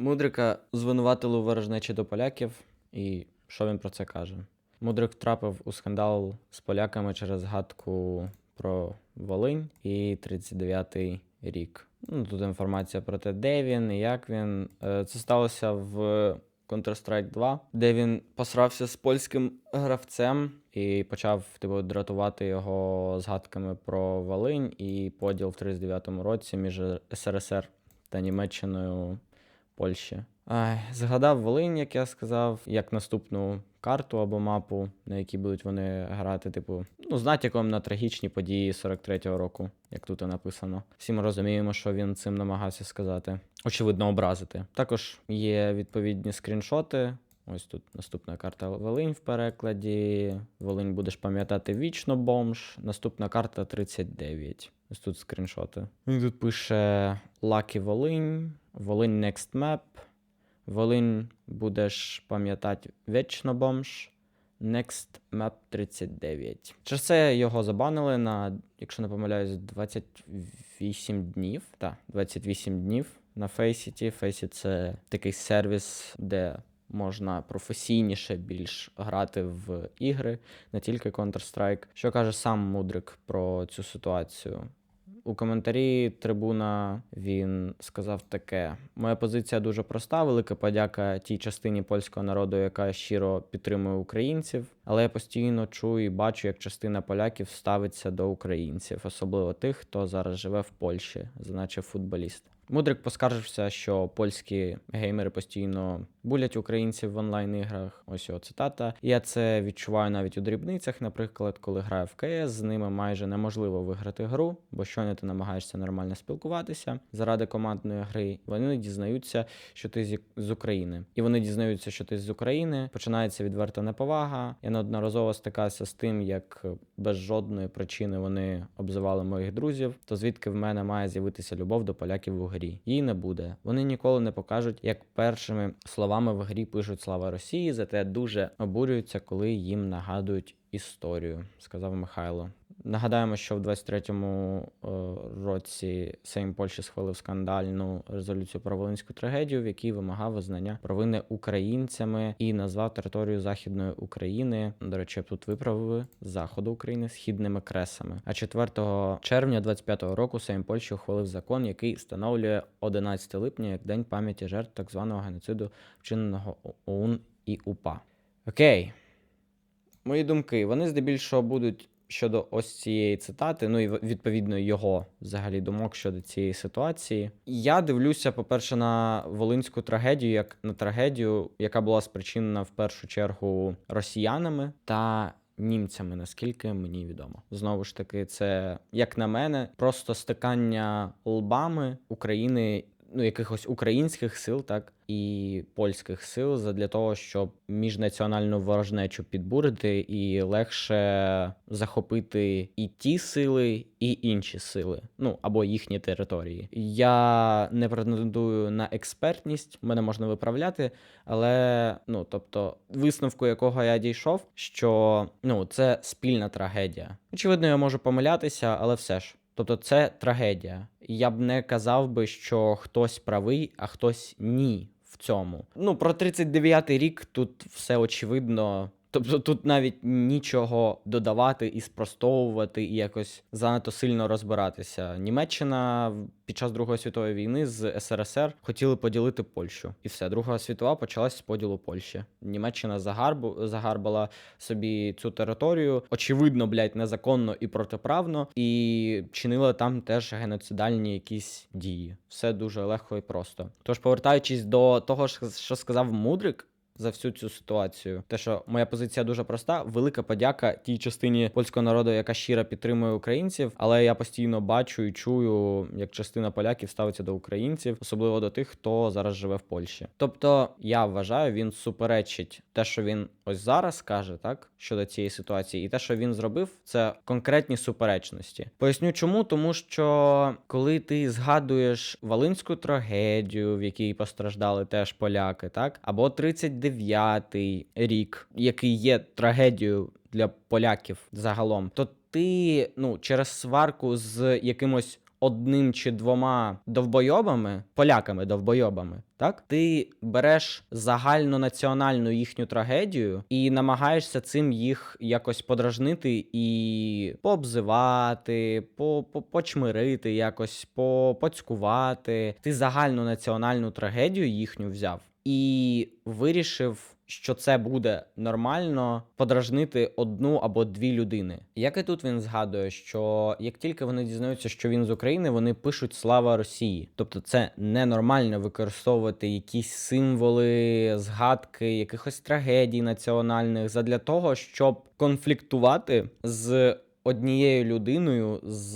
Мудрика звинуватили у ворожнечі до поляків, і що він про це каже? Мудрик втрапив у скандал з поляками через згадку про Волинь і 39-й рік. Ну, тут інформація про те, де він і як він. Е, Це сталося в Counter-Strike 2, де він посрався з польським гравцем і почав типу, дратувати його згадками про Волинь і поділ в 39-му році між СРСР та Німеччиною Польщі. Ай, згадав Волинь, як я сказав, як наступну карту або мапу, на якій будуть вони грати, типу, ну, з натяком на трагічні події 43-го року, як тут написано. Всі ми розуміємо, що він цим намагався сказати. Очевидно, образити. Також є відповідні скріншоти. Ось тут наступна карта Волинь в перекладі. Волинь будеш пам'ятати вічно бомж. Наступна карта 39. Ось тут скріншоти. Він тут пише Lucky Волинь, Волинь Next Map, Волинь будеш пам'ятати вічно бомж. Next Map 39. Через це його забанили на, якщо не помиляюсь, 28 днів. Так, 28 днів на Faceit. Faceit – це такий сервіс, де можна професійніше більш грати в ігри, не тільки Counter-Strike. Що каже сам Мудрик про цю ситуацію? У коментарі трибуна він сказав таке: Моя позиція дуже проста. Велика подяка тій частині польського народу, яка щиро підтримує українців. Але я постійно чую і бачу, як частина поляків ставиться до українців, особливо тих, хто зараз живе в Польщі, зазначив футболіст. Мудрик поскаржився, що польські геймери постійно булять українців в онлайн-іграх. Ось його цитата. Я це відчуваю навіть у дрібницях. Наприклад, коли граю в КС, з ними майже неможливо виграти гру, бо щойно ти намагаєшся нормально спілкуватися заради командної гри. Вони дізнаються, що ти з України, і вони дізнаються, що ти з України. Починається відверта неповага. Я неодноразово стикався з тим, як без жодної причини вони обзивали моїх друзів. То звідки в мене має з'явитися любов до поляків у грі? Її не буде. Вони ніколи не покажуть, як першими словами в грі пишуть слава Росії, зате дуже обурюються, коли їм нагадують історію, сказав Михайло. Нагадаємо, що в 23-му е, році Сейм Польщі схвалив скандальну резолюцію про волинську трагедію, в якій вимагав визнання провини українцями і назвав територію Західної України. До речі, тут виправили заходу України східними кресами. А 4 червня 25-го року Сейм Польщі ухвалив закон, який встановлює 11 липня як день пам'яті жертв так званого геноциду, вчиненого ОУН і УПА. Окей. Мої думки, вони здебільшого будуть щодо ось цієї цитати, ну і відповідно його взагалі думок щодо цієї ситуації. Я дивлюся, по-перше, на волинську трагедію, як на трагедію, яка була спричинена в першу чергу росіянами та. Німцями, наскільки мені відомо, знову ж таки, це як на мене, просто стикання лбами України, ну якихось українських сил, так і польських сил задля того, щоб міжнаціональну ворожнечу підбурити і легше захопити і ті сили, і інші сили, ну або їхні території. Я не претендую на експертність, мене можна виправляти, але ну тобто, висновку якого я дійшов, що ну це спільна трагедія. Очевидно, я можу помилятися, але все ж. Тобто це трагедія. І Я б не казав би, що хтось правий, а хтось ні в цьому. Ну, про 39-й рік тут все очевидно. Тобто тут навіть нічого додавати і спростовувати, і якось занадто сильно розбиратися. Німеччина під час Другої світової війни з СРСР хотіли поділити Польщу. І все, Друга світова почалась з поділу Польщі. Німеччина загарбу, загарбала собі цю територію, очевидно, блядь, незаконно і протиправно, і чинила там теж геноцидальні якісь дії. Все дуже легко і просто. Тож, повертаючись до того, що сказав Мудрик. За всю цю ситуацію, те, що моя позиція дуже проста. Велика подяка тій частині польського народу, яка щиро підтримує українців. Але я постійно бачу і чую, як частина поляків ставиться до українців, особливо до тих, хто зараз живе в Польщі. Тобто, я вважаю, він суперечить те, що він ось зараз каже, так щодо цієї ситуації, і те, що він зробив, це конкретні суперечності. Поясню, чому, тому що коли ти згадуєш Волинську трагедію, в якій постраждали теж поляки, так або 39-й рік, який є трагедією для поляків загалом, то ти ну через сварку з якимось одним чи двома довбойобами, поляками довбойобами, так ти береш загальнонаціональну їхню трагедію і намагаєшся цим їх якось подражнити і пообзивати, по, по, почмирити, якось по, поцькувати. Ти загальну національну трагедію їхню взяв і вирішив, що це буде нормально подражнити одну або дві людини. Як і тут він згадує, що як тільки вони дізнаються, що він з України, вони пишуть слава Росії. Тобто, це ненормально використовувати якісь символи, згадки, якихось трагедій національних задля того, щоб конфліктувати з однією людиною з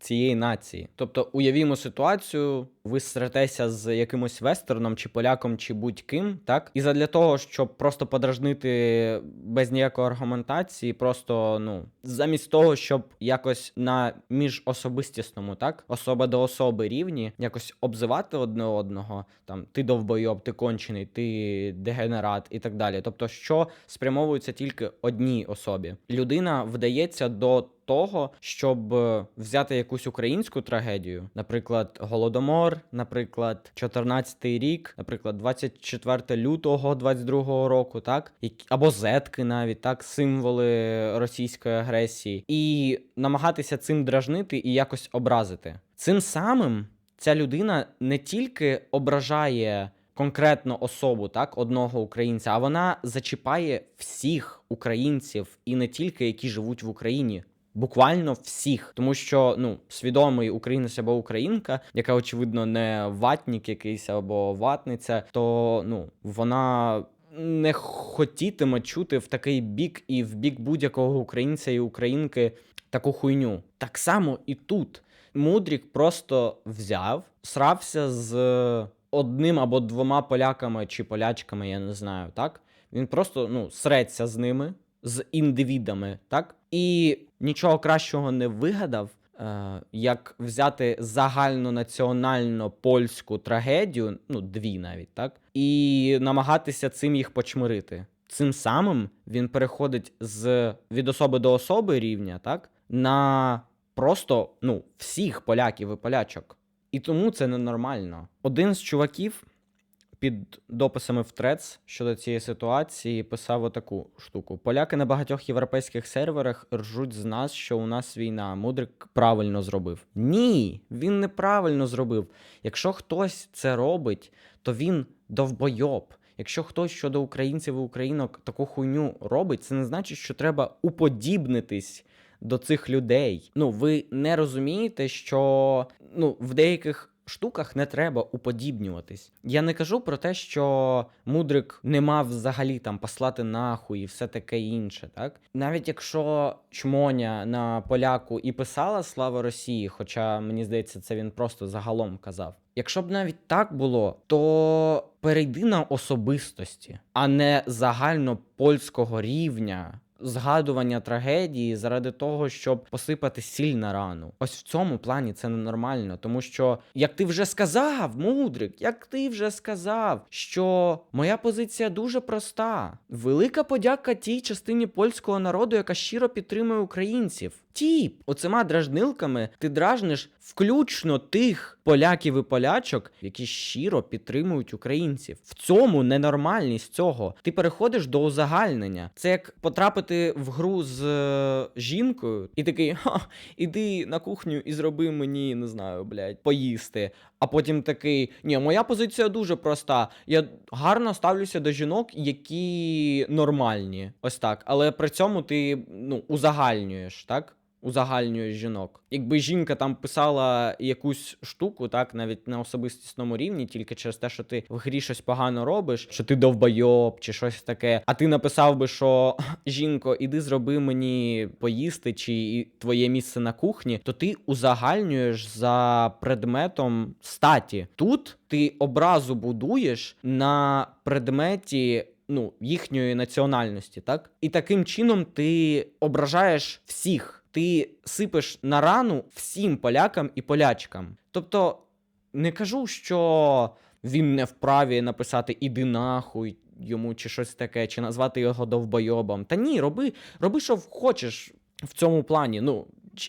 цієї нації. Тобто, уявімо ситуацію, ви сретеся з якимось вестерном, чи поляком, чи будь-ким, так? І задля того, щоб просто подражнити без ніякої аргументації, просто ну замість того, щоб якось на міжособистісному, так, особа до особи рівні, якось обзивати одне одного, там ти довбойоб, ти кончений, ти дегенерат і так далі. Тобто, що спрямовується тільки одній особі. Людина вдається до того, щоб е, взяти якусь українську трагедію, наприклад, голодомор, наприклад, 14-й рік, наприклад, 24 лютого 22-го року, так або зетки, навіть так, символи російської агресії, і намагатися цим дражнити і якось образити. Цим самим ця людина не тільки ображає. Конкретно особу, так, одного українця, а вона зачіпає всіх українців і не тільки які живуть в Україні, буквально всіх, тому що ну свідомий українець або українка, яка очевидно не ватнік якийсь або ватниця, то ну вона. Не хотітиме чути в такий бік і в бік будь-якого українця і українки таку хуйню. Так само і тут. Мудрік просто взяв, срався з одним або двома поляками чи полячками, я не знаю, так? Він просто ну, среться з ними, з індивідами, так? І нічого кращого не вигадав, е, як взяти загальнонаціонально польську трагедію, ну, дві навіть, так? І намагатися цим їх почмирити. Цим самим він переходить з від особи до особи рівня, так? На просто ну, всіх поляків і полячок. І тому це ненормально. Один з чуваків під дописами в Трец щодо цієї ситуації писав отаку штуку: поляки на багатьох європейських серверах ржуть з нас, що у нас війна. Мудрик правильно зробив. Ні, він неправильно зробив. Якщо хтось це робить, то він довбойоб. Якщо хтось щодо українців і українок таку хуйню робить, це не значить, що треба уподібнитись до цих людей. Ну, ви не розумієте, що ну, в деяких штуках не треба уподібнюватись. Я не кажу про те, що мудрик не мав взагалі там послати нахуй і все таке інше, так? Навіть якщо чмоня на поляку і писала Слава Росії, хоча мені здається, це він просто загалом казав. Якщо б навіть так було, то перейди на особистості, а не загально польського рівня згадування трагедії заради того, щоб посипати сіль на рану. Ось в цьому плані це ненормально, тому що, як ти вже сказав, мудрик, як ти вже сказав, що моя позиція дуже проста. Велика подяка тій частині польського народу, яка щиро підтримує українців. Тіп, оцима дражнилками ти дражниш включно тих поляків і полячок, які щиро підтримують українців. В цьому ненормальність цього. Ти переходиш до узагальнення. Це як потрапити в гру з е, жінкою, і такий ха, іди на кухню і зроби мені, не знаю, блядь, поїсти. А потім такий: ні, моя позиція дуже проста. Я гарно ставлюся до жінок, які нормальні. Ось так. Але при цьому ти ну, узагальнюєш, так? Узагальнюєш жінок. Якби жінка там писала якусь штуку, так, навіть на особистісному рівні, тільки через те, що ти в грі щось погано робиш, що ти довбойоб чи щось таке. А ти написав би, що жінко, іди зроби мені поїсти, чи твоє місце на кухні, то ти узагальнюєш за предметом статі. Тут ти образу будуєш на предметі. Ну, їхньої національності, так? І таким чином ти ображаєш всіх. Ти сипеш на рану всім полякам і полячкам. Тобто, не кажу, що він не вправі написати іди нахуй йому, чи щось таке, чи назвати його довбойобом. Та ні, роби, роби, що хочеш в цьому плані. Ну,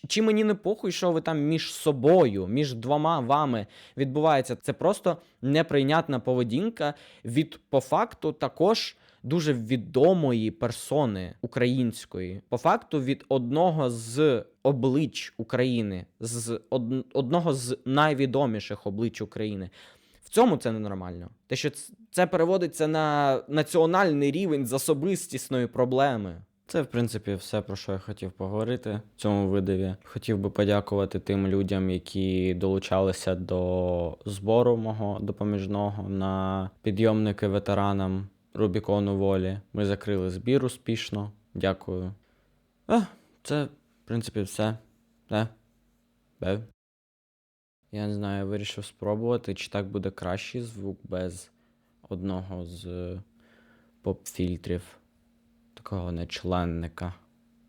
Чи мені не похуй, що ви там між собою, між двома вами відбувається? Це просто неприйнятна поведінка від по факту також дуже відомої персони української, по факту від одного з облич України, з од- одного з найвідоміших облич України. В цьому це ненормально. Те, що це переводиться на національний рівень з особистісної проблеми. Це, в принципі, все, про що я хотів поговорити в цьому видаві. Хотів би подякувати тим людям, які долучалися до збору мого допоміжного на підйомники ветеранам Рубікону волі. Ми закрили збір успішно. Дякую. А, це, в принципі, все. Не? Бе. Я не знаю, вирішив спробувати, чи так буде кращий звук без одного з поп-фільтрів. Такого нечленника.